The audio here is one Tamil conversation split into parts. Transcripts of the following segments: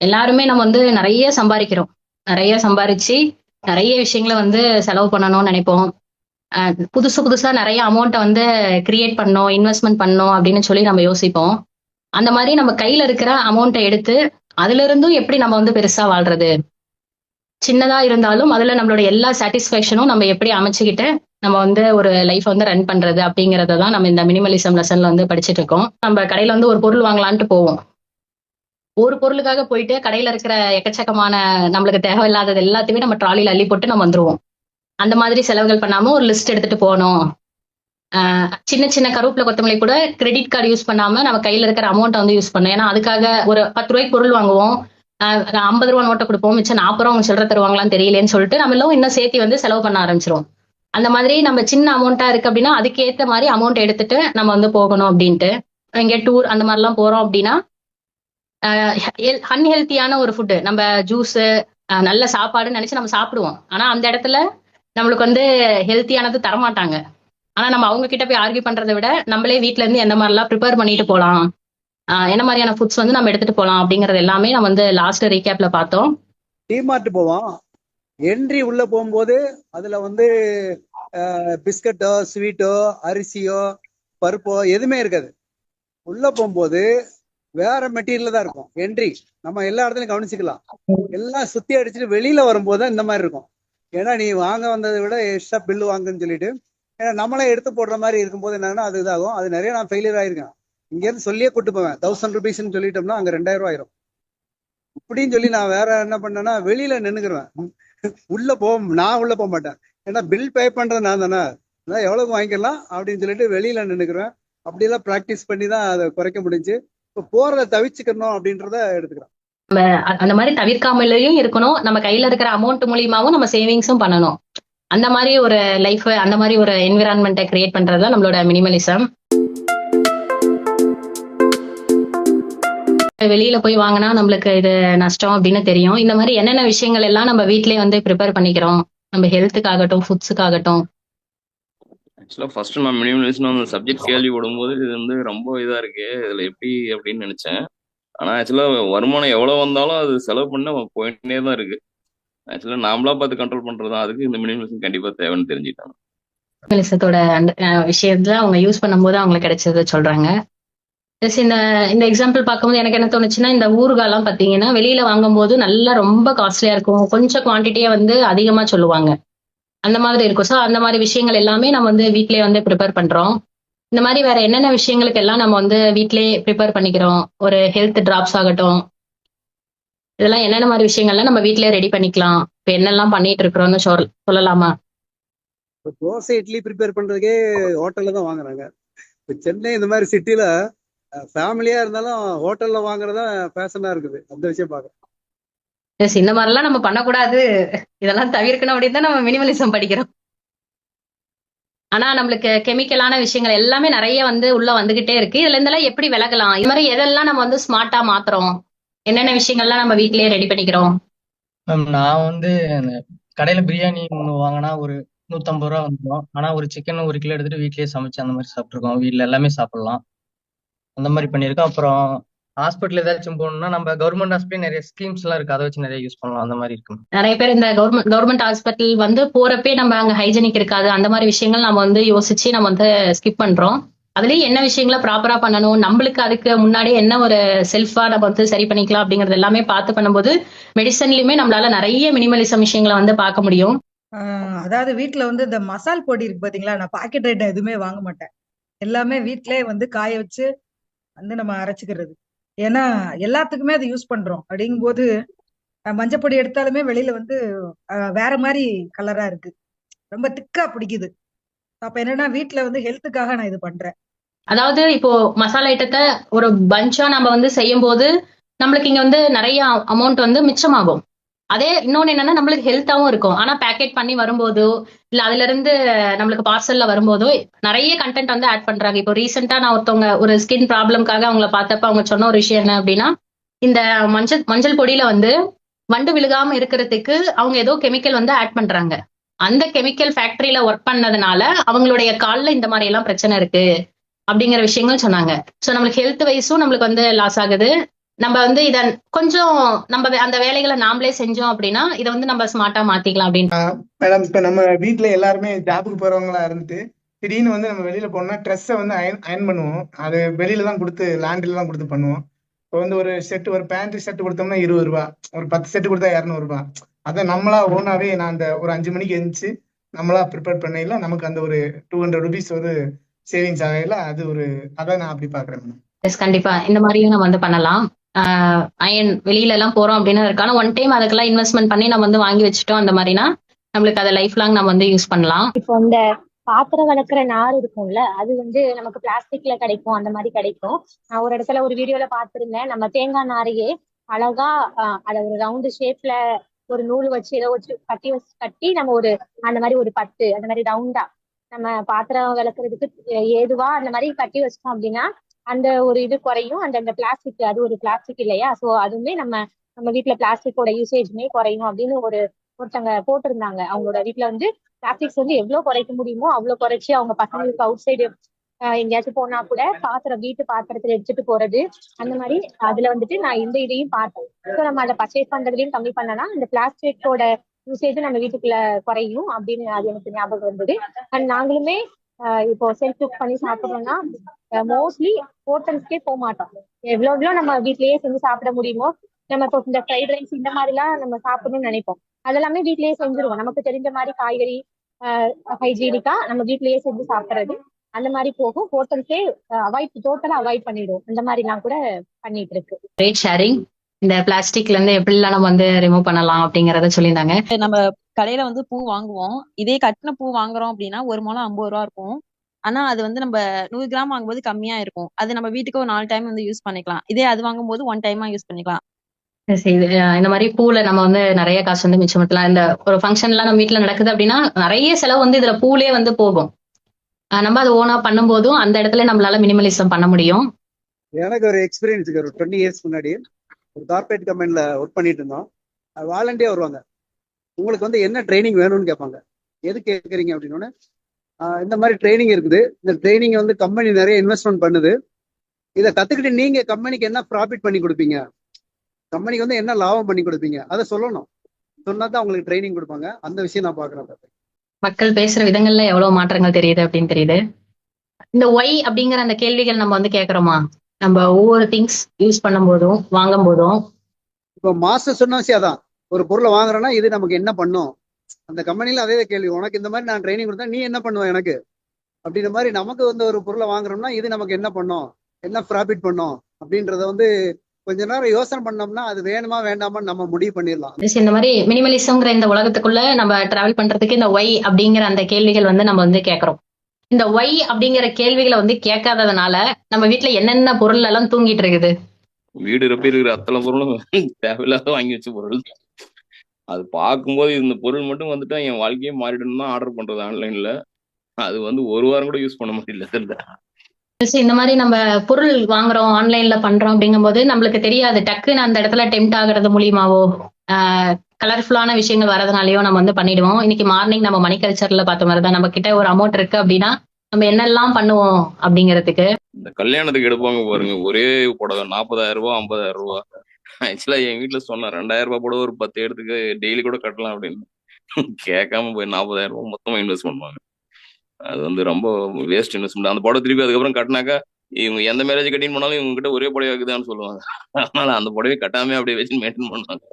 எல்லாருமே நம்ம வந்து நிறைய சம்பாதிக்கிறோம். நிறைய சம்பாரிச்சு நிறைய விஷயங்களை வந்து செலவு பண்ணணும்னு நினைப்போம். புதுசு புதுசா நிறைய அமௌண்ட்டை வந்து கிரியேட் பண்ணணும் இன்வெஸ்ட்மெண்ட் பண்ணணும் அப்படின்னு சொல்லி நம்ம யோசிப்போம். அந்த மாதிரி நம்ம கையில இருக்கிற அமௌண்ட்டை எடுத்து அதுல இருந்தும் எப்படி நம்ம வந்து பெருசா வாழ்றது? சின்னதா இருந்தாலும் அதுல நம்மளோட எல்லா சாட்டிஸ்ஃபேக்ஷனும் நம்ம எப்படி அமைச்சுக்கிட்டு நம்ம வந்து ஒரு லைஃப் வந்து ரன் பண்றது அப்படிங்கறத தான் நம்ம இந்த மினிமலிசம் லெசன்ல வந்து படிச்சுட்டு இருக்கோம். நம்ம கடையில வந்து ஒரு பொருள் வாங்கலான்ட்டு போவோம். ஒரு பொருளுக்காக போயிட்டு கடையில இருக்கிற எக்கச்சக்கமான நம்மளுக்கு தேவையில்லாதது எல்லாத்தையுமே நம்ம ட்ராலியில அள்ளி போட்டு நம்ம வந்துருவோம். அந்த மாதிரி செலவுகள் பண்ணாம ஒரு லிஸ்ட் எடுத்துட்டு போகணும். சின்ன சின்ன கருவேப்பில கொத்தமல்லி கூட கிரெடிட் கார்டு யூஸ் பண்ணாம நம்ம கையில இருக்கிற அமௌண்ட்டை வந்து யூஸ் பண்ணோம் ஏன்னா அதுக்காக ஒரு பத்து ரூபாய்க்கு பொருள் வாங்குவோம். ஐம்பது ரூபா நோட்டை கொடுப்போம். மிச்சம் நாற்பது ரூபா அவங்க சில்லற தருவாங்களான்னு தெரியலேன்னு சொல்லிட்டு நம்ம எல்லாம் இன்னும் சேர்த்து வந்து செலவு பண்ண ஆரம்பிச்சிரும் அந்த மாதிரி நம்ம சின்ன அமௌண்ட்டா இருக்கு அப்படின்னா அதுக்கேற்ற மாதிரி அமௌண்ட் எடுத்துட்டு நம்ம வந்து போகணும் அப்படின்ட்டு. இங்க டூர் அந்த மாதிரிலாம் போறோம் அப்படின்னா அன்ஹெல்த்தியான ஒரு ஃபுட்டு நம்ம ஜூஸ் நல்ல சாப்பாடுன்னு நினைச்சு நம்ம சாப்பிடுவோம். ஆனா அந்த இடத்துல நம்மளுக்கு வந்து ஹெல்த்தியானது தரமாட்டாங்க. ஆனா நம்ம அவங்க கிட்ட போய் ஆர்கியூ பண்றதை விட நம்மளே வீட்ல இருந்து எந்த மாதிரிலாம் ப்ரிப்பேர் பண்ணிட்டு போலாம் என்ன மாதிரியான ஃபுட்ஸ் வந்து நம்ம எடுத்துட்டு போலாம் அப்படிங்கறது எல்லாமே நம்ம வந்து லாஸ்ட் ரீகேப்ல பார்த்தோம். டிமார்ட் போவோம். என்ட்ரி உள்ள போகும்போது அதுல வந்து பிஸ்கட்டோ ஸ்வீட்டோ அரிசியோ பருப்போ எதுவுமே இருக்காது. உள்ள போகும்போது வேற மெட்டீரியல் தான் இருக்கும். என்ட்ரி நம்ம எல்லா இடத்துலயும் கவனிச்சுக்கலாம். எல்லாம் சுத்தி அடிச்சுட்டு வெளியில வரும்போது தான் இந்த மாதிரி இருக்கும். ஏன்னா நீ வாங்க வந்ததை விட எக்ஸ்ட்ரா பில்லு வாங்குன்னு சொல்லிட்டு ஏன்னா நம்மளே எடுத்து போடுற மாதிரி இருக்கும்போது என்னன்னா அது இதாகும். அது நிறைய நான் ஃபெயிலியர் ஆயிருக்கேன். இங்க இருந்து சொல்லியே கூட்டு போவேன். தௌசண்ட் ருபீஸ்ன்னு சொல்லிட்டோம்னா அங்க ரெண்டாயிரம் ரூபாய் ஆயிரும். இப்படின்னு சொல்லி நான் வேற என்ன பண்ணேன்னா வெளியில நின்னுக்குருவேன். உள்ள போ நான் உள்ள போக மாட்டேன். ஏன்னா பில் பே பண்றது நான் தானே. அதான் எவ்வளவு வாங்கிக்கலாம் அப்படின்னு சொல்லிட்டு வெளியில நின்னுக்குறேன் அப்படியெல்லாம் ப்ராக்டிஸ் பண்ணி தான் அதை குறைக்க முடிஞ்சு போறத தவிச்சுக்கணும் அப்படின்றத எடுத்துக்கிறோம் நம்ம அந்த மாதிரி தவிர்க்காமலையும் இருக்கணும். நம்ம கையில இருக்கிற அமௌண்ட் மூலியமாவும் நம்ம சேவிங்ஸும் பண்ணணும். அந்த மாதிரி ஒரு லைஃப் அந்த மாதிரி ஒரு என்விரான்மெண்ட்டை கிரியேட் பண்றது தான் நம்மளோட மினிமலிசம் வெளியில போய் வாங்கினா நம்மளுக்கு இது நஷ்டம் அப்படின்னு தெரியும். இந்த மாதிரி என்னென்ன விஷயங்கள் எல்லாம் நம்ம வீட்லயே வந்து ப்ரிப்பேர் பண்ணிக்கிறோம். நம்ம ஹெல்த்துக்காகட்டும் ஃபுட்ஸுக்காகட்டும் ஆக்சுவலாக ஃபர்ஸ்ட் நான் மினிமலிஸ்ட்னு அந்த சப்ஜெக்ட் கேள்விப்படும் இது வந்து ரொம்ப இதாக இருக்கு. இதில் எப்படி அப்படின்னு நினச்சேன். ஆனால் ஆக்சுவலாக வருமானம் எவ்வளோ வந்தாலும் அது செலவு பண்ண போயிட்டே தான் இருக்கு. ஆக்சுவலாக நாமளா பார்த்து கண்ட்ரோல் பண்ணுறது தான். அதுக்கு இந்த மினிமலிசம் கண்டிப்பாக தேவைன்னு தெரிஞ்சுட்டாங்க மினிமலிசத்தோட அந்த விஷயத்துல அவங்க யூஸ் பண்ணும்போது அவங்களுக்கு கிடைச்சது சொல்றாங்க. Plus இந்த இந்த எக்ஸாம்பிள் பார்க்கும்போது எனக்கு என்ன தோணுச்சுன்னா இந்த ஊறுகாலாம் பார்த்தீங்கன்னா வெளியில வாங்கும்போது நல்லா ரொம்ப காஸ்ட்லியா இருக்கும். கொஞ்சம் குவான்டிட்டியா வந்து அதிகமா சொல்லுவாங்க. அந்த மாதிரி இருக்கும். ஸோ அந்த மாதிரி விஷயங்கள் எல்லாமே நம்ம வந்து வீட்லயே வந்து ப்ரிப்பேர் பண்றோம். இந்த மாதிரி வேற என்னென்ன விஷயங்களுக்கு எல்லாம் நம்ம வந்து வீட்லயே ப்ரிப்பேர் பண்ணிக்கிறோம்? ஒரு ஹெல்த் டிராப்ஸ் ஆகட்டும். இதெல்லாம் என்னென்ன மாதிரி விஷயங்கள்லாம் நம்ம வீட்லயே ரெடி பண்ணிக்கலாம்? இப்போ என்னெல்லாம் பண்ணிட்டு இருக்கிறோம்னு சொல் சொல்லலாமா? தோசை இட்லி ப்ரிப்பேர் பண்றதுக்கே ஹோட்டல்ல தான் வாங்குறாங்க. இப்போ சென்னை இந்த மாதிரி சிட்டில ஃபேமிலியா இருந்தாலும் ஹோட்டல்ல வாங்குறதா ஃபேஷனா இருக்குது. அந்த விஷயம் பார்க்க. எஸ் இந்த மாதிரிலாம் நம்ம பண்ணக்கூடாது. இதெல்லாம் தவிர்க்கணும் அப்படின்னு தான் நம்ம மினிமலிசம் படிக்கிறோம். ஆனா நம்மளுக்கு கெமிக்கலான விஷயங்கள் எல்லாமே நிறைய வந்து உள்ள வந்துகிட்டே இருக்கு. இதுல இருந்தெல்லாம் எப்படி விலகலாம்? இது மாதிரி எதெல்லாம் நம்ம வந்து ஸ்மார்ட்டா மாத்துறோம்? என்னென்ன விஷயங்கள்லாம் நம்ம வீட்லயே ரெடி பண்ணிக்கிறோம்? நான் வந்து கடையில பிரியாணி ஒன்று வாங்கினா ஒரு நூற்றம்பது ரூபா வந்துடும் ஆனால் ஒரு சிக்கன் ஒரு கிலோ எடுத்துட்டு வீட்லயே சமைச்சு அந்த மாதிரி சாப்பிட்ருக்கோம் வீட்டில் எல்லாமே சாப்பிடலாம். அந்த மாதிரி பண்ணியிருக்கோம். அப்புறம் ஹாஸ்பிட்டல் ஏதாச்சும் போகணும்னா நம்ம கவர்மெண்ட் ஹாஸ்பிட்டல் நிறைய ஸ்கீம்ஸ் எல்லாம் இருக்கு. அதை வச்சு நிறைய யூஸ் பண்ணலாம். அந்த மாதிரி இருக்கு நிறைய பேர் இந்த கவர்மெண்ட் கவர்மெண்ட் ஹாஸ்பிட்டல் வந்து போறப்பே நம்ம அங்க ஹைஜெனிக் இருக்காது. அந்த மாதிரி விஷயங்கள் நம்ம வந்து யோசிச்சு நம்ம வந்து ஸ்கிப் பண்றோம். அதுலயும் என்ன விஷயங்களை ப்ராப்பரா பண்ணணும்? நம்மளுக்கு அதுக்கு முன்னாடியே என்ன ஒரு செல்ஃபா நம்ம வந்து சரி பண்ணிக்கலாம் அப்படிங்கறது எல்லாமே பார்த்து பண்ணும்போது மெடிசன்லயுமே நம்மளால நிறைய மினிமலிசம் விஷயங்களை வந்து பார்க்க முடியும். அதாவது வீட்ல வந்து இந்த மசால் பொடி இருக்கு பாத்தீங்களா? நான் பாக்கெட் ஐட்டம் எதுவுமே வாங்க மாட்டேன். எல்லாமே வீட்லயே வந்து காய வச்சு வந்து நம்ம அரைச்சுக்கிறது. ஏன்னா எல்லாத்துக்குமே அதை யூஸ் பண்றோம். அப்படிங்கும்போது அஹ் மஞ்சப்பொடி எடுத்தாலுமே வெளியில வந்து வேற மாதிரி கலரா இருக்கு. ரொம்ப திக்கா பிடிக்குது. அப்ப என்னன்னா வீட்டுல வந்து ஹெல்த்துக்காக நான் இது பண்றேன். அதாவது இப்போ மசாலா ஐட்டத்தை ஒரு பஞ்சா நம்ம வந்து செய்யும் போது நம்மளுக்கு இங்க வந்து நிறைய அமௌண்ட் வந்து மிச்சமாகும். அதே இன்னொன்னு என்னன்னா நம்மளுக்கு ஹெல்த்தாவும் இருக்கும். ஆனா பேக்கெட் பண்ணி வரும்போதோ இல்ல அதுல இருந்து நம்மளுக்கு பார்சல்ல வரும்போதோ நிறைய கண்டென்ட் வந்து ஆட் பண்றாங்க. இப்போ ரீசெண்டா நான் ஒருத்தவங்க ஒரு ஸ்கின் ப்ராப்ளம்காக அவங்கள பார்த்தப்ப அவங்க சொன்ன ஒரு விஷயம் என்ன அப்படின்னா இந்த மஞ்சள் மஞ்சள் பொடியில வந்து வண்டு விழுகாம இருக்கிறதுக்கு அவங்க ஏதோ கெமிக்கல் வந்து ஆட் பண்றாங்க. அந்த கெமிக்கல் ஃபேக்டரியில ஒர்க் பண்ணதுனால அவங்களுடைய கால்ல இந்த மாதிரி எல்லாம் பிரச்சனை இருக்கு அப்படிங்கிற விஷயங்கள் சொன்னாங்க. ஸோ நம்மளுக்கு ஹெல்த் வைஸும் நம்மளுக்கு வந்து லாஸ் ஆகுது. நம்ம வந்து இத கொஞ்சம் நம்ம அந்த வேலைகளை நாமளே செஞ்சோம் அப்படின்னா இதை வந்து நம்ம ஸ்மார்ட்டா மாத்திக்கலாம் அப்படின்னு. மேடம் இப்ப நம்ம வீட்ல எல்லாருமே ஜாபுக்கு போறவங்களா இருந்துட்டு திடீர்னு வந்து நம்ம வெளியில போனோம்னா ட்ரெஸ்ஸை வந்து அயன் அயன் பண்ணுவோம். அது வெளியில தான் கொடுத்து லாண்ட்ரில தான் கொடுத்து பண்ணுவோம். இப்போ வந்து ஒரு செட் ஒரு பேண்ட் ஷர்ட் கொடுத்தோம்னா இருபது ரூபா. ஒரு பத்து செட் கொடுத்தா இரநூறு ரூபாய் அதை நம்மளா ஓனாவே நான் அந்த ஒரு அஞ்சு மணிக்கு எழுந்துச்சு நம்மளா ப்ரிப்பேர் பண்ணையில நமக்கு அந்த ஒரு டூ ஹண்ட்ரட் ருபீஸ் ஒரு சேவிங்ஸ் ஆகையில அது ஒரு அதான் நான் அப்படி பாக்குறேன் கண்டிப்பா. இந்த மாதிரியும் நம்ம வந்து பண்ணலாம். அயன் வெளியில எல்லாம் போறோம் அப்படின்னு இருக்கான ஒன் டைம் அதுக்கெல்லாம் இன்வெஸ்ட்மெண்ட் பண்ணி நம்ம வந்து வாங்கி வச்சுட்டோம் அந்த மாதிரினா நம்மளுக்கு அதை லைஃப் லாங் நம்ம வந்து யூஸ் பண்ணலாம். இப்போ இந்த பாத்திரம் வளர்க்குற நார் இருக்கும்ல அது வந்து நமக்கு பிளாஸ்டிக்ல கிடைக்கும் அந்த மாதிரி கிடைக்கும். நான் ஒரு இடத்துல ஒரு வீடியோல பாத்திருந்தேன் நம்ம தேங்காய் நாரையே அழகா அதை ஒரு ரவுண்டு ஷேப்ல ஒரு நூல் வச்சு ஏதோ வச்சு கட்டி வச்சு கட்டி நம்ம ஒரு அந்த மாதிரி ஒரு பட்டு அந்த மாதிரி ரவுண்டா நம்ம பாத்திரம் விளக்குறதுக்கு ஏதுவா அந்த மாதிரி கட்டி வச்சிட்டோம் அப்படின்னா அந்த ஒரு இது குறையும். அந்த அந்த பிளாஸ்டிக் அது ஒரு பிளாஸ்டிக் இல்லையா? சோ அதுவுமே நம்ம நம்ம வீட்டுல பிளாஸ்டிக்கோட யூசேஜுமே குறையும் அப்படின்னு ஒரு ஒருத்தங்க போட்டிருந்தாங்க. அவங்களோட வீட்டுல வந்து பிளாஸ்டிக்ஸ் வந்து எவ்வளவு குறைக்க முடியுமோ அவ்வளவு குறைச்சி அவங்க பசங்களுக்கு அவுட் சைடு எங்கேயாச்சும் போனா கூட பாத்திரம் வீட்டு பாத்திரத்துல எடுத்துட்டு போறது அந்த மாதிரி அதுல வந்துட்டு நான் இந்த இதையும் பார்த்தேன். ஸோ நம்ம அதை பர்ச்சேஸ் பண்றதுலயும் கம்மி பண்ணனா இந்த பிளாஸ்டிக்கோட யூசேஜ் நம்ம வீட்டுக்குள்ள குறையும் அப்படின்னு அது எனக்கு ஞாபகம் வந்தது. அண்ட் நாங்களுமே இப்போ செல்ஃப் குக் பண்ணி சாப்பிடுறோம்னா மோஸ்ட்லி ஹோட்டல்ஸ்க்கே போக மாட்டோம். எவ்வளவு எவ்வளவு நம்ம வீட்லயே செஞ்சு சாப்பிட முடியுமோ நம்ம இப்போ இந்த ஃப்ரைட் ரைஸ் இந்த மாதிரி எல்லாம் நம்ம சாப்பிடணும்னு நினைப்போம். அதெல்லாமே வீட்லயே செஞ்சுருவோம். நமக்கு தெரிஞ்ச மாதிரி காய்கறி ஹைஜீனிக்கா நம்ம வீட்லயே செஞ்சு சாப்பிடுறது. அந்த மாதிரி போகும். ஹோட்டல்ஸே அவாய்ட் டோட்டலா அவாய்ட் பண்ணிடுவோம். அந்த மாதிரிலாம் கூட பண்ணிட்டு இருக்கு. ரேட் ஷேரிங் இந்த பிளாஸ்டிக்ல இருந்து எப்படிலாம் நம்ம வந்து ரிமூவ் பண்ணலாம் அப்படிங்கறத சொல்லியிருந்தாங்க. நம்ம கடையில வந்து பூ வாங்குவோம். இதே கட்டின பூ வாங்குறோம் அப்படின்னா ஒரு முழம் ஐம்பது ரூபா இருக்கும். ஆனா அது வந்து நம்ம நூறு கிராம் வாங்கும்போது கம்மியா இருக்கும். அது நம்ம வீட்டுக்கு ஒரு நாலு டைம் வந்து யூஸ் பண்ணிக்கலாம். இதே அது வாங்கும்போது ஒன் டைமா யூஸ் பண்ணிக்கலாம். இந்த மாதிரி பூல நம்ம வந்து நிறைய காசு வந்து மிச்சமிட்டலாம் இந்த ஒரு ஃபங்க்ஷன்லாம் நம்ம வீட்ல நடக்குது அப்படின்னா நிறைய செலவு வந்து இதுல பூலே வந்து போகும். நம்ம அதை ஓனா பண்ணும்போதும் அந்த இடத்துல நம்மளால மினிமலிசம் பண்ண முடியும். எனக்கு ஒரு எக்ஸ்பீரியன்ஸ் ஒரு டுவெண்ட்டி இயர்ஸ் முன்னாடி ஒரு கார்பரேட் கம்பெனில ஒர்க் பண்ணிட்டு இருந்தோம். வாலண்டியா வருவாங்க. உங்களுக்கு வந்து என்ன ட்ரைனிங் வேணும்னு கேட்பாங்க. எது கேட்குறீங்க அப்படின்னு இந்த மாதிரி ட்ரைனிங் இருக்குது. இந்த ட்ரைனிங் வந்து கம்பெனி நிறைய இன்வெஸ்ட்மெண்ட் பண்ணுது. இதை கத்துக்கிட்டு நீங்க கம்பெனிக்கு என்ன ப்ராஃபிட் பண்ணி கொடுப்பீங்க? கம்பெனிக்கு வந்து என்ன லாபம் பண்ணி கொடுப்பீங்க? அதை சொல்லணும். சொன்னா தான் உங்களுக்கு ட்ரைனிங் கொடுப்பாங்க. அந்த விஷயம் நான் பாக்குறேன் மக்கள் பேசுற விதங்கள்ல எவ்வளவு மாற்றங்கள் தெரியுது அப்படின்னு தெரியுது. இந்த ஒய் அப்படிங்கிற அந்த கேள்விகள் நம்ம வந்து கேக்குறோமா நம்ம ஒவ்வொரு திங்ஸ் யூஸ் பண்ணும் போதும் வாங்கும் போதும் இப்போ மாஸ்டர் சொன்ன அதான். ஒரு பொருளை வாங்குறோம்னா இது நமக்கு என்ன பண்ணும்? அந்த கம்பெனில அதே கேள்வி உனக்கு இந்த மாதிரி நான் ட்ரைனிங் கொடுத்தா நீ என்ன பண்ணுவ எனக்கு? அப்படின்ற மாதிரி நமக்கு வந்து ஒரு பொருளை வாங்குறோம்னா இது நமக்கு என்ன பண்ணும்? என்ன ப்ராஃபிட் பண்ணும்? அப்படின்றத வந்து கொஞ்ச நேரம் யோசனை பண்ணோம்னா அது வேணுமா வேண்டாமான்னு நம்ம முடிவு பண்ணிடலாம். இந்த மாதிரி மினிமலிசம்ங்கிற இந்த உலகத்துக்குள்ள நம்ம டிராவல் பண்றதுக்கு இந்த ஒய் அப்படிங்கிற அந்த கேள்விகள் வந்து நம்ம வந்து கேக்குறோம். இந்த ஒய் அப்படிங்கிற கேள்விகளை வந்து கேட்காததுனால நம்ம வீட்ல என்னென்ன பொருள் எல்லாம் தூங்கிட்டு இருக்குது? வீடு இருக்கிற அத்தனை பொருளும் தேவையில்லாத வாங்கி வச்ச பொருள் அது பார்க்கும்போது இந்த பொருள் மட்டும் வந்துட்டா என் வாழ்க்கையே மாறிடும் தான் ஆர்டர் பண்றது ஆன்லைன்ல அது வந்து ஒரு வாரம் கூட யூஸ் பண்ண முடியல Yes, இந்த மாதிரி நம்ம பொருள் வாங்குறோம் ஆன்லைன்ல பண்றோம் அப்படிங்கும்போது நம்மளுக்கு தெரியாது. டக்குன்னு அந்த இடத்துல டெம்ட் ஆகுறது மூலியமாவோ கலர்ஃபுல்லான விஷயங்கள் வரதுனாலயோ நம்ம வந்து பண்ணிடுவோம். இன்னைக்கு மார்னிங் நம்ம மணி கல்ச்சர்ல பார்த்த மாதிரி தான் நம்ம கிட்ட ஒரு அமௌண்ட் இருக்கு அப்படின்னா நம்ம என்னெல்லாம் பண்ணுவோம் அப்படிங்கிறதுக்கு? இந்த கல்யாணத்துக்கு எடுப்பாங்க பாருங்க. ஒரே புடவை நாற்பதாயிரம் ரூபாய் ஐம்பதாயிரம் ரூபாய். ஆக்சுவலா என் வீட்டுல சொன்னேன் ரெண்டாயிரம் ரூபாய் புடவை ஒரு பத்து இடத்துக்கு டெய்லி கூட கட்டலாம் அப்படின்னு. கேட்காம போய் நாற்பதாயிரம் ரூபாய் மொத்தமா இன்வெஸ்ட் பண்ணுவாங்க. அது வந்து ரொம்ப வேஸ்ட் இன்வெஸ்ட்மெண்ட் அந்த புடவை திருப்பி அதுக்கப்புறம் கட்டினாக்கா இவங்க எந்த மேரேஜ் கட்டின்னு போனாலும் இவங்க கிட்ட ஒரே புடவை இருக்குதான்னு சொல்லுவாங்க. அதனால அந்த புடவை கட்டாம அப்படியே வச்சு மெயின்டைன் பண்ணுவாங்க.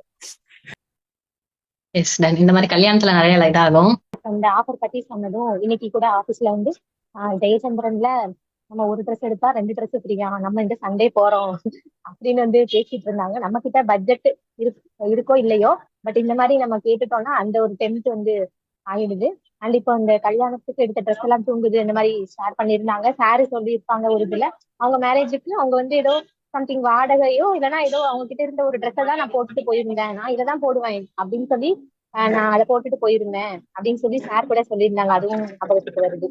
எஸ் டன் இந்த மாதிரி கல்யாணத்துல நிறைய இதாகும். இந்த ஆஃபர் பத்தி சொன்னதும் இன்னைக்கு கூட ஆபீஸ்ல வந்து ஜெயச்சந்திரன்ல நம்ம ஒரு ட்ரெஸ் எடுத்தா ரெண்டு ட்ரெஸ் ஃப்ரீயா நம்ம இந்த சண்டே போறோம். அப்படின்னு வந்து பேசிட்டு இருந்தாங்க. நம்ம கிட்ட பட்ஜெட் இருக்கோ இல்லையோ? பட் இந்த மாதிரி நம்ம கேட்டுட்டோம்னா அந்த ஒரு டெம்ட் வந்து ஆயிடுது. அண்ட் இப்போ இந்த கல்யாணத்துக்கு எடுத்த ட்ரெஸ் எல்லாம் தூங்குது. இந்த மாதிரி ஷேர் பண்ணியிருந்தாங்க. சாரி சொல்லியிருப்பாங்க ஒரு இதுல. அவங்க மேரேஜுக்கு அவங்க வந்து ஏதோ சம்திங் வாடகையோ இல்லைன்னா ஏதோ அவங்க கிட்ட இருந்த ஒரு ட்ரெஸ்ஸை தான் நான் போட்டுட்டு போயிருந்தேன். நான் இதை தான் போடுவேன் அப்படின்னு சொல்லி நான் அதை போட்டுட்டு போயிருந்தேன் அப்படின்னு சொல்லி சார் கூட சொல்லியிருந்தாங்க. அதுவும் ஞாபகத்துக்கு வருது.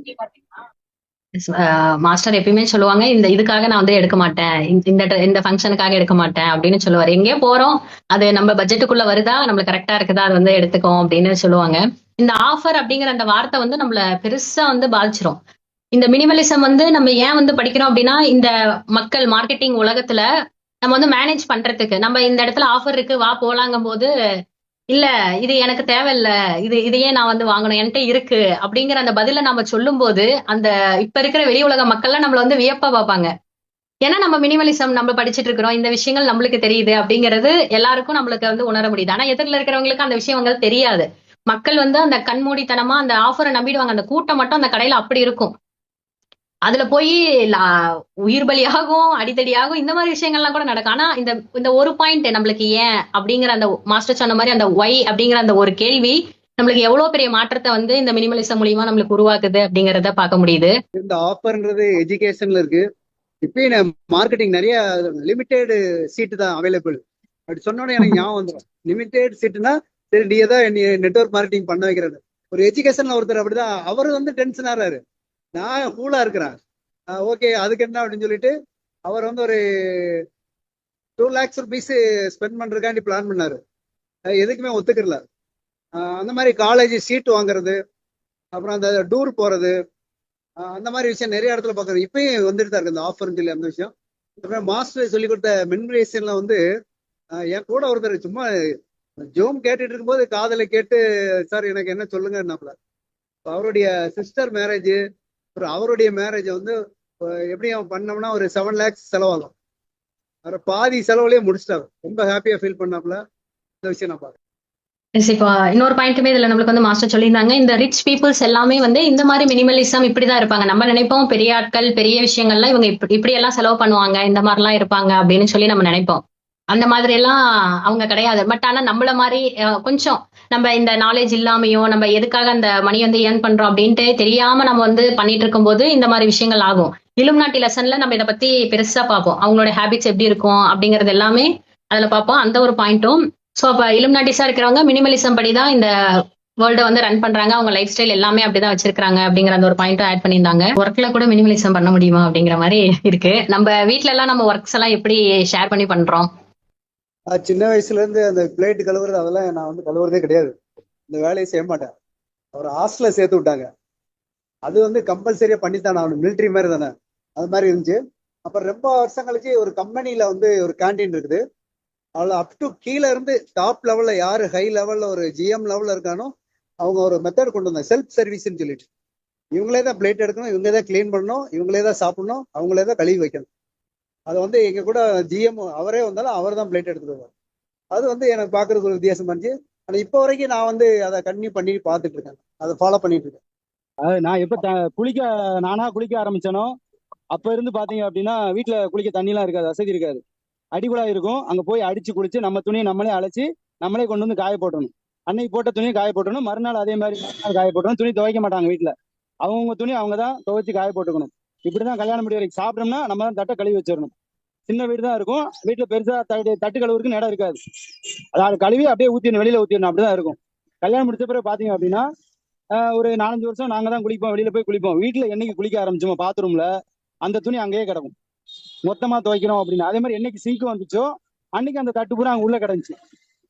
மாஸ்டர் uh, எப்பயுமே சொல்லுவாங்க இந்த இதுக்காக நான் வந்து எடுக்க மாட்டேன் இந்த- இந்த இந்த ஃபங்க்ஷனுக்காக எடுக்க மாட்டேன் அப்படின்னு சொல்லுவாரு. எங்கேயோ போறோம் அது நம்ம பட்ஜெட்டுக்குள்ள வருதா நம்மளுக்கு கரெக்டா இருக்குதா அது வந்து எடுத்துக்கோம் அப்படின்னு சொல்லுவாங்க. இந்த ஆஃபர் அப்படிங்கிற அந்த வார்த்தை வந்து நம்மள பெருசா வந்து பாதிச்சிரும். இந்த மினிமலிசம் வந்து நம்ம ஏன் வந்து படிக்கிறோம் அப்படின்னா இந்த மக்கள் மார்க்கெட்டிங் உலகத்துல நம்ம வந்து மேனேஜ் பண்றதுக்கு நம்ம இந்த இடத்துல ஆஃபர் இருக்கு வா போலாங்கும் போது இல்ல இது எனக்கு தேவையில்ல. இது இதையே நான் வந்து வாங்கணும். என்கிட்ட இருக்கு. அப்படிங்கிற அந்த பதில நம்ம சொல்லும்போது அந்த இப்ப இருக்கிற வெளி உலக மக்கள்லாம் நம்மள வந்து வியப்பா பார்ப்பாங்க. ஏன்னா நம்ம மினிமலிசம் நம்ம படிச்சுட்டு இருக்கிறோம். இந்த விஷயங்கள் நம்மளுக்கு தெரியுது அப்படிங்கிறது எல்லாருக்கும் நம்மளுக்கு வந்து உணர முடியுது. ஆனா எதிரில் இருக்கிறவங்களுக்கு அந்த விஷயங்கள் தெரியாது. மக்கள் வந்து அந்த கண்மூடித்தனமா அந்த ஆஃபரை நம்பிடுவாங்க. அந்த கூட்டம் மட்டும் அந்த கடையில அப்படி இருக்கும். அதுல போய் உயிர் பலியாகும் அடித்தடியாகும் இந்த மாதிரி விஷயங்கள்லாம் கூட நடக்கும். ஆனா இந்த இந்த ஒரு பாயிண்ட் நம்மளுக்கு ஏன் அப்படிங்கிற அந்த மாஸ்டர் சொன்ன மாதிரி அந்த ஒய் அப்படிங்கிற அந்த ஒரு கேள்வி நம்மளுக்கு எவ்வளவு பெரிய மாற்றத்தை வந்து இந்த மினிமலிசம் மூலியமா நம்மளுக்கு உருவாக்குது அப்படிங்கறத பார்க்க முடியுது. இந்த ஆஃபர்ன்றது எஜுகேஷன்ல இருக்கு. இப்பயும் மார்க்கெட்டிங் நிறைய லிமிடெட் சீட்டு தான் அவைலபிள் அப்படி சொன்னோட எனக்கு ஞாபகம் வந்துடும் லிமிடெட் சீட்டுனா சரி நீ தான் நெட்வொர்க் மார்க்கெட்டிங் பண்ண வைக்கிறது. ஒரு எஜுகேஷன்ல ஒருத்தர் அப்படிதான் அவர் வந்து டென்ஷன் ஆறாரு. நான் கூலா இருக்கிறேன். ஓகே அதுக்கு என்ன அப்படின்னு சொல்லிட்டு அவர் வந்து ஒரு டூ லேக்ஸ் ருபீஸ் ஸ்பெண்ட் பண்றதுக்காண்டி பிளான் பண்ணாரு. எதுக்குமே ஒத்துக்கல அந்த மாதிரி காலேஜ் சீட் வாங்குறது அப்புறம் அந்த டூர் போறது அந்த மாதிரி விஷயம் நிறைய இடத்துல பார்க்கறது இப்பயும் வந்துட்டு தான் இருக்கு இந்த ஆஃபர்னு சொல்லி அந்த விஷயம். அப்புறம் மாஸ்டர் சொல்லி கொடுத்த மென்மரேஷன்ல வந்து என் கூட ஒருத்தர் சும்மா ஜோம் கேட்டுட்டு இருக்கும்போது காதலை கேட்டு சார் எனக்கு என்ன சொல்லுங்க சொல்லுங்கன்னாப்ல. அவருடைய சிஸ்டர் மேரேஜ் ஒரு அவருடைய மேரேஜ் வந்து எப்படி அவன் பண்ணோம்னா ஒரு செவன் லேக்ஸ் செலவாகும். அவர் பாதி செலவுலயே முடிச்சிட்டாரு. ரொம்ப ஹாப்பியா ஃபீல் பண்ணாப்ல இந்த விஷயம் நான் பார்க்கறேன் இன்னொரு பாயிண்ட்டுமே இதுல நம்மளுக்கு வந்து மாஸ்டர் சொல்லியிருந்தாங்க. இந்த ரிச் பீப்புள்ஸ் எல்லாமே வந்து இந்த மாதிரி மினிமலிசம் இப்படிதான் இருப்பாங்க. நம்ம நினைப்போம் பெரிய ஆட்கள் பெரிய விஷயங்கள்லாம் இவங்க இப்படி இப்படி எல்லாம் செலவு பண்ணுவாங்க. இந்த மாதிரிலாம் இருப்பாங்க அப்படின்னு சொல்லி நம்ம நினைப்போம். அந்த மாதிரி எல்லாம் அவங்க கிடையாது. பட் ஆனா நம்மள மாதிரி கொஞ்சம் நம்ம இந்த நாலேஜ் இல்லாமையோ நம்ம எதுக்காக அந்த மணி வந்து ஏர்ன் பண்றோம் அப்படின்ட்டு தெரியாம நம்ம வந்து பண்ணிட்டு இருக்கும்போது இந்த மாதிரி விஷயங்கள் ஆகும். இலும் நாட்டி லெசன்ல நம்ம இதை பத்தி பெருசா பார்ப்போம். அவங்களோட ஹேபிட்ஸ் எப்படி இருக்கும் அப்படிங்கறது எல்லாமே அதுல பார்ப்போம். அந்த ஒரு பாயிண்ட்டும் ஸோ அப்போ இலும்நாட்டிஸா இருக்கிறவங்க மினிமலிசம் படி தான் இந்த வேர்ல்டை வந்து ரன் பண்றாங்க. அவங்க லைஃப் ஸ்டைல் எல்லாமே அப்படிதான் வச்சிருக்காங்க அப்படிங்கிற அந்த ஒரு பாயிண்ட்டும் ஆட் பண்ணியிருந்தாங்க. ஒர்க்ல கூட மினிமலிசம் பண்ண முடியுமா அப்படிங்கிற மாதிரி இருக்கு. நம்ம வீட்ல எல்லாம் நம்ம ஒர்க்ஸ் எல்லாம் எப்படி ஷேர் பண்ணி பண்றோம்? சின்ன வயசுல இருந்து அந்த பிளேட் கழுவுறது அதெல்லாம் நான் வந்து கழுவுறதே கிடையாது. இந்த வேலையை செய்ய மாட்டேன். அவர் ஹாஸ்டல்ல சேர்த்து விட்டாங்க. அது வந்து கம்பல்சரியா பண்ணித்தான் அவனு மிலிட்ரி மாதிரி தானே. அது மாதிரி இருந்துச்சு. அப்புறம் ரொம்ப வருஷம் கழிச்சு ஒரு கம்பெனில வந்து ஒரு கேண்டீன் இருக்குது. அதில் அப் டு கீழே இருந்து டாப் லெவல்ல யாரு ஹை லெவல்ல ஒரு ஜிஎம் லெவல்ல இருக்கானோ அவங்க ஒரு மெத்தட் கொண்டு வந்தாங்க. செல்ஃப் சர்வீஸ்ன்னு சொல்லிட்டு. இவங்களே தான் பிளேட் எடுக்கணும் இவங்களே தான் க்ளீன் பண்ணணும் இவங்களே தான் சாப்பிடணும் அவங்களே தான் கழுவி வைக்கணும். அது வந்து எங்க கூட ஜிஎம் அவரே வந்தாலும் அவர் தான் பிளேட் எடுத்துருவார் அது வந்து எனக்கு பார்க்கறதுக்கு ஒரு வித்தியாசமா இருந்துச்சு. ஆனா இப்போ வரைக்கும் நான் வந்து அதை கண்டினியூ பண்ணி பார்த்துட்டு இருக்கேன். அதை ஃபாலோ பண்ணிட்டு இருக்கேன். அது நான் எப்ப த- குளிக்க நானா குளிக்க ஆரம்பிச்சேனோ அப்ப இருந்து பாத்தீங்க அப்படின்னா வீட்டுல குளிக்க தண்ணி எல்லாம் இருக்காது வசதி இருக்காது. அடிக்குழா இருக்கும். அங்க போய் அடிச்சு குளிச்சு நம்ம துணியை நம்மளே அழைச்சி நம்மளே கொண்டு வந்து காய போட்டணும் அன்னைக்கு போட்ட துணியை காய போட்டணும் மறுநாள் அதே மாதிரி காய போட்டணும் துணி துவைக்க மாட்டாங்க வீட்டுல அவங்கவுங்க துணி அவங்க தான் துவைச்சு காய போட்டுக்கணும். இப்படிதான் கல்யாணம் முடி வரைக்கும் சாப்பிட்டோம்னா நம்ம தான் தட்டை கழுவி வச்சிடணும். சின்ன வீடு தான் இருக்கும். வீட்டுல பெருசா தட்டு தட்டு கழுவுறதுக்கு இடம் இருக்காது. அதாவது கழுவி அப்படியே ஊத்திடணும் வெளியில ஊத்திடணும். அப்படிதான் இருக்கும். கல்யாணம் முடிச்ச பிறகு பாத்தீங்க அப்படின்னா ஒரு நாலஞ்சு வருஷம் நாங்க தான் குளிப்போம். வெளியில போய் குளிப்போம். வீட்டுல என்னைக்கு குளிக்க ஆரம்பிச்சோமோ பாத்ரூம்ல அந்த துணி அங்கேயே கிடக்கும். மொத்தமா துவைக்கிறோம் அப்படின்னு. அதே மாதிரி என்னைக்கு சிங்க் வந்துச்சோ அன்னைக்கு அந்த தட்டு பூரா அங்க உள்ள கிடந்துச்சு.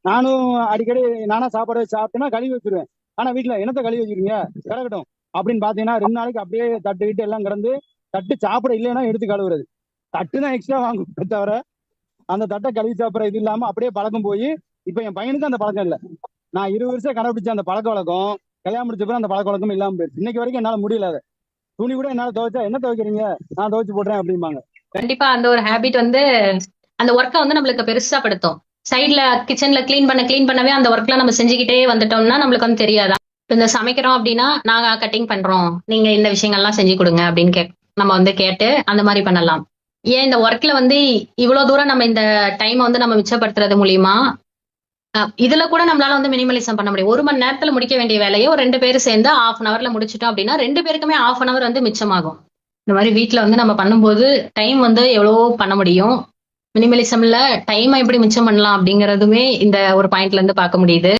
நானும் அடிக்கடி நானா சாப்பாடு வச்சு சாப்பிட்டேன்னா கழுவி வச்சிருவேன். ஆனா வீட்டுல என்னத்த கழுவி வச்சிருக்கீங்க? கிடக்கட்டும் அப்படின்னு பாத்தீங்கன்னா ரெண்டு நாளைக்கு அப்படியே தட்டு கிட்டு எல்லாம் கிடந்து தட்டு சாப்பிட இல்லைன்னா எடுத்து கழுவுறது. தட்டு தான் எக்ஸ்ட்ரா வாங்குவோம் தவிர அந்த தட்டை கழுவி சாப்பிட்ற இது இல்லாம அப்படியே பழக்கம் போய் இப்ப என் பையனுக்கு அந்த பழக்கம் இல்லை. நான் இருபது வருஷம் கடைபிடிச்ச அந்த பழக்க வழக்கம் கல்யாணம் முடிச்ச பிறகு அந்த பழக்க வழக்கம் இல்லாம போயிடுச்சு. இன்னைக்கு வரைக்கும் என்னால முடியல அதை. துணி கூட என்னால துவைச்சா என்ன துவைக்கிறீங்க? நான் துவைச்சு போடுறேன் அப்படிம்பாங்க. கண்டிப்பா அந்த ஒரு ஹேபிட் வந்து அந்த ஒர்க்கை வந்து நம்மளுக்கு பெருசா படுத்தும். சைட்ல கிச்சன்ல க்ளீன் பண்ண க்ளீன் பண்ணவே அந்த ஒர்க்லாம் நம்ம செஞ்சுக்கிட்டே வந்துட்டோம்னா நம்மளுக்கு வந்து தெரியாதா? இந்த சமைக்கிறோம் அப்படின்னா நாங்க கட்டிங் பண்றோம். நீங்க இந்த விஷயங்கள்லாம் செஞ்சு கொடுங்க அப்படின்னு கே நம்ம வந்து கேட்டு அந்த மாதிரி பண்ணலாம். ஏன் இந்த ஒர்க்ல வந்து இவ்வளவு தூரம் நம்ம இந்த டைம் வந்து நம்ம மிச்சப்படுத்துறது மூலியமா இதுல கூட நம்மளால வந்து மினிமலிசம் பண்ண முடியும். ஒரு மணி நேரத்துல முடிக்க வேண்டிய வேலையை ஒரு ரெண்டு பேரும் சேர்ந்து ஆஃப் அன் அவர்ல முடிச்சிட்டோம் அப்படின்னா ரெண்டு பேருக்குமே ஆஃப் அன் அவர் வந்து மிச்சமாகும். இந்த மாதிரி வீட்டுல வந்து நம்ம பண்ணும்போது டைம் வந்து எவ்வளவோ பண்ண முடியும்? மினிமலிசம்ல டைமை எப்படி மிச்சம் பண்ணலாம் அப்படிங்கறதுமே இந்த ஒரு பாயிண்ட்ல இருந்து பார்க்க முடியுது.